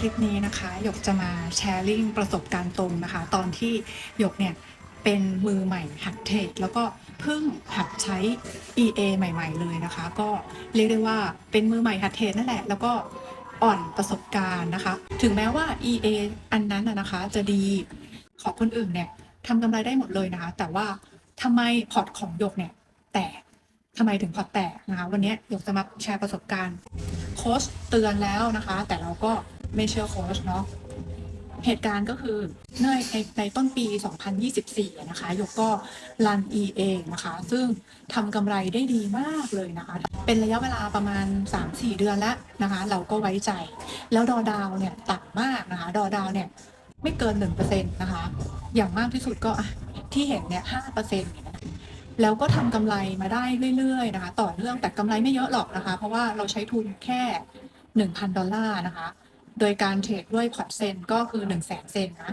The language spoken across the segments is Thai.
คลิปนี้นะคะหยกจะมาแชร์ลิงประสบการณ์ตรงนะคะ ตอนที่หยกเนี่ยเป็นมือใหม่หัดเทรดแล้วก็เพิ่งหัดใช้ EA ใหม่ ๆ เลยนะคะ ก็เรียกได้ว่าเป็นมือใหม่หัดเทรดนั่นแหละ แล้วก็อ่อนประสบการณ์นะคะ ถึงแม้ว่า EA อันนั้นนะคะจะดีของคนอื่นเนี่ยทำกำไรได้หมดเลยนะคะ แต่ว่าทำไมพอร์ตของหยกเนี่ยแตกทำไมถึงพอร์ตแตกนะคะ วันนี้หยกจะมาแชร์ประสบการณ์โค้ชเตือนแล้วนะคะ แต่เราก็ ไม่เชื่อโค้ชเนาะเหตุการณ์ก็คือในในในต้นปี 2024 นะคะ ยกก็รัน E เองนะคะ ซึ่งทำกำไรได้ดีมากเลยนะคะ เป็นระยะเวลาประมาณ 3-4 เดือนแล้วนะคะ เราก็ไว้ใจ แล้วดอดาวเนี่ยต่ำมากนะคะ ดอดาวเนี่ยไม่เกิน 1%นะคะ อย่างมากที่สุดก็ที่เห็นเนี่ย 5%แล้วก็ทำกำไรมาได้เรื่อยๆนะคะ ต่อเนื่องแต่กำไรไม่เยอะหรอกนะคะ เพราะว่าเราใช้ทุนแค่ 1,000 ดอลลาร์นะคะ โดยการเทรดด้วยพอร์ตเซนก็คือ1 0 0 0 0แสนเซนนะ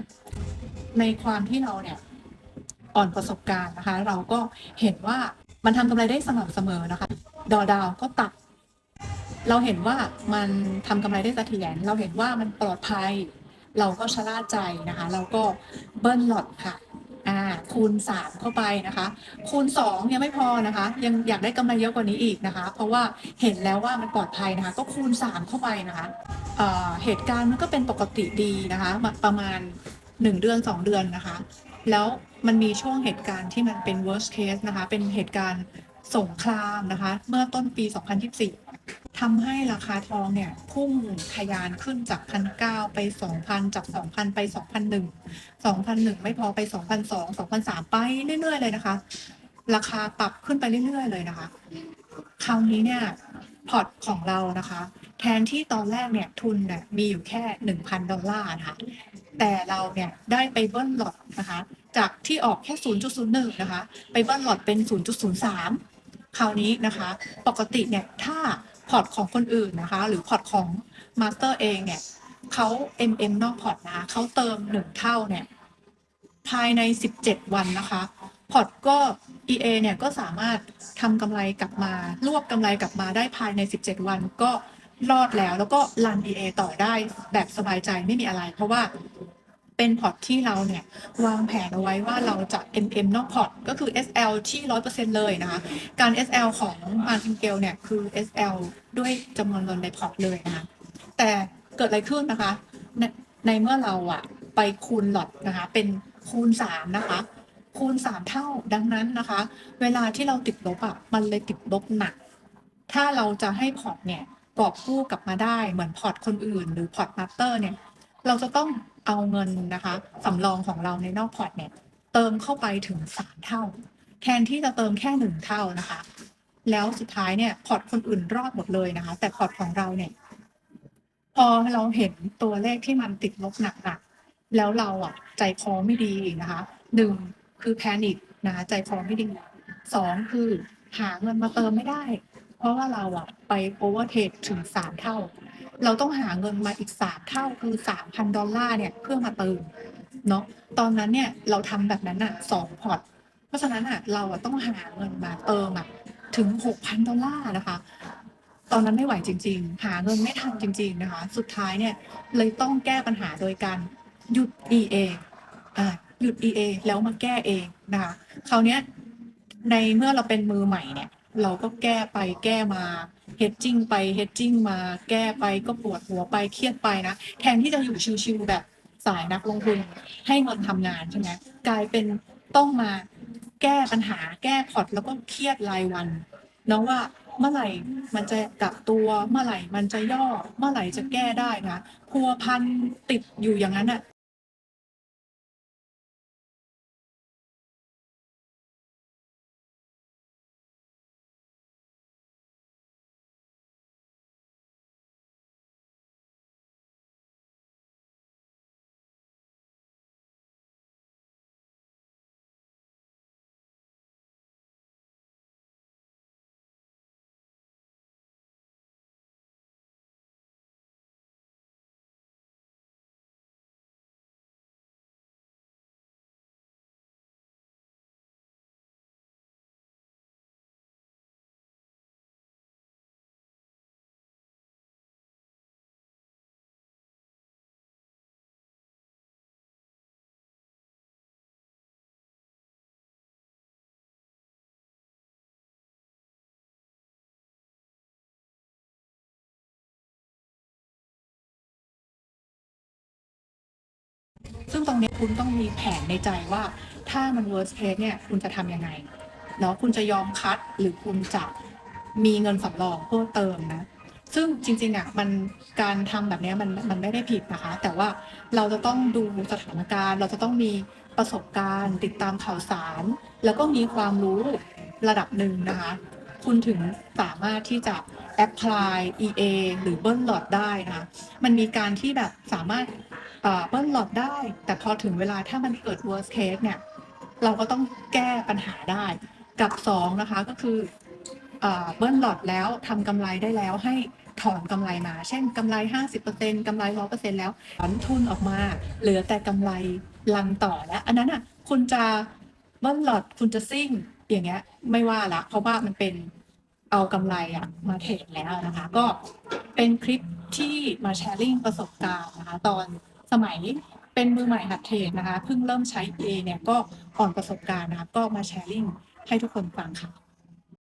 ในความที่เราเนี่ยอ่อนประสบการณ์นะคะ เราก็เห็นว่ามันทำกำไรได้สม่ำเสมอนะคะ ดอดาวก็ตัด เราเห็นว่ามันทำกำไรได้เสถียรเราเห็นว่ามันปลอดภัย เราก็ชะล่าใจนะคะ เราก็เบิ้ลหลอดค่ะ อ่าคูณ 3 เข้าไปนะคะ คูณ2ยังไม่พอนะคะ ยังอยากได้กำไรเยอะกว่านี้อีกนะคะ เพราะว่าเห็นแล้วว่ามันปลอดภัยนะคะ ก็คูณ 3 เข้าไปนะคะเเหตุการณ์มันก็เป็นปกติดีนะคะมาประมาณ 1 เดือน 2 เดือนนะคะ แล้วมันมีช่วงเหตุการณ์ที่มันเป็น worst case นะคะ เป็นเหตุการณ์สงครามนะคะ เมื่อต้นปี 2024 ทำให้ราคาทองเนี่ยพุ่งทะยานขึ้นจาก1,900ไป2,000จาก2,000ไป2,001 2,001ไม่พอไป2,002 2,003ไปเรื่อยๆเลยนะคะ ราคาปรับขึ้นไปเรื่อยๆเลยนะคะ คราวนี้เนี่ยพอร์ตของเรานะคะ แทนที่ตอนแรกเนี่ยทุนเนี่ยมีอยู่แค่1,000ดอลลาร์นะคะแต่เราเนี่ยได้ไปเบิ้ลหลอดนะคะ จากที่ออกแค่ 0.01 นะคะ ไปเบิ้ลหลอดเป็น 0.03 คราวนี้นะคะ ปกติเนี่ยถ้า พอร์ตของคนอื่นนะคะ หรือพอร์ตของมาสเตอร์เองเนี่ยเขา MM นอกพอร์ตนะเขาเติม1เท่าเนี่ยภายใน 17 วันนะคะพอร์ตก็ EA เนี่ยก็สามารถทำกำไรกลับมารวบกำไรกลับมาได้ภายใน 17 วันก็รอดแล้วแล้วก็รัน EA ต่อได้แบบสบายใจไม่มีอะไร เพราะว่า เป็นพอร์ตที่เราเนี่ยวางแผนเอาไว้ว่าเราจะ MM นอกพอร์ตก็คือ SL ที่ 100%เลยนะคะการ SL ของ Martin g a l เนี่ยคือ SL ด้วยจำนวนเงินในพอร์ตเลยนะคะแต่เกิดอะไรขึ้นนะคะในในเมื่อเราอะไปคูณหลอดนะคะเป็นคูณ 3 นะคะ คูณ 3 เท่าดังนั้นนะคะ เวลาที่เราติดลบอะมันเลยติดลบหนัก ถ้าเราจะให้พอร์ตเนี่ยกอบกู้กลับมาได้เหมือนพอร์ตคนอื่น หรือพอร์ตมาสเตอร์เนี่ยเราจะต้อง เอาเงินนะคะสำรองของเราในนอกพอร์ตเนี่ยเติมเข้าไปถึง3เท่า แทนที่จะเติมแค่1เท่านะคะ แล้วสุดท้ายเนี่ยพอร์ตคนอื่นรอดหมดเลยนะคะ แต่พอร์ตของเราเนี่ย พอเราเห็นตัวเลขที่มันติดลบหนักๆแล้วเราอะใจคอไม่ดีนะคะหนึ่งคือแพนิคนะใจคอไม่ดีสองคือหาเงินมาเติมไม่ได้ เพราะว่าเราอะไปโอเวอร์เทรดถึงสามเท่า เราต้องหาเงินมาอีกสามเท่าคือสามพันดอลลาร์เนี่ยเพื่อมาเติมเนาะตอนนั้นเนี่ยเราทำแบบนั้นอะสองพอร์ตเพราะฉะนั้นอะเราอะต้องหาเงินมาเติมอะถึงหกพันดอลลาร์นะคะ ตอนนั้นไม่ไหวจริง ๆ หาเงินไม่ทันจริง ๆนะคะ สุดท้ายเนี่ยเลยต้องแก้ปัญหาโดยการหยุด EA อ่าหยุด EA แล้วมาแก้เองนะคะคราวเนี้ยในเมื่อเราเป็นมือใหม่เนี่ย เราก็แก้ไปแก้มา hedging ไป hedging มาแก้ไปก็ปวดหัวไปเครียดไปนะ แทนที่จะอยู่ชิวๆแบบสายนักลงทุนให้เงินทำงานใช่ไหมกลายเป็นต้องมาแก้ปัญหาแก้พอร์ตแล้วก็เครียดรายวันเนาะว่าเมื่อไหร่มันจะกลับตัวเมื่อไหร่มันจะย่อเมื่อไหร่จะแก้ได้นะพัวพันติดอยู่อย่างนั้นอะ ซึ่งตรงนี้คุณต้องมีแผนในใจว่า ถ้ามัน worst case เนี่ยคุณจะทำยังไงเนาะคุณจะยอมคัดหรือคุณจะมีเงินสำรองเพิ่มเติมนะซึ่งจริงๆอะมันการทำแบบนี้มันมันไม่ได้ผิดนะคะ แต่ว่าเราจะต้องดูสถานการณ์ เราจะต้องมีประสบการณ์ ติดตามข่าวสาร แล้วก็มีความรู้ระดับหนึ่งนะคะ คุณถึงสามารถที่จะ apply EA หรือเบิ้ลหลอดได้นะคะมันมีการที่แบบสามารถ เบิ้ลหลอดได้ แต่พอถึงเวลาถ้ามันเกิด worst case เนี่ย เราก็ต้องแก้ปัญหาได้ กับสองนะคะก็คือเอ่อเบิ้ลหลอดแล้วทำกำไรได้แล้วให้ถอนกำไรมา เช่นกำไร 50%กำไร 100%แล้วถอนทุนออกมา เหลือแต่กำไรลังต่อแล้ว อันนั้นอะคุณจะเบิ้ลหลอดคุณจะซิ่งอย่างเงี้ยไม่ว่าละ เพราะว่ามันเป็นเอากำไรอะมาเทรดแล้วนะคะ ก็เป็นคลิปที่มาแชร์ลิงประสบการณ์นะคะ ตอน สมัยเป็นมือใหม่หัดเทรดนะคะเพิ่งเริ่มใช้ EA เนี่ยก็อ่อนประสบการณ์นะคะก็มาแชร์ลิงให้ทุกคนฟังค่ะ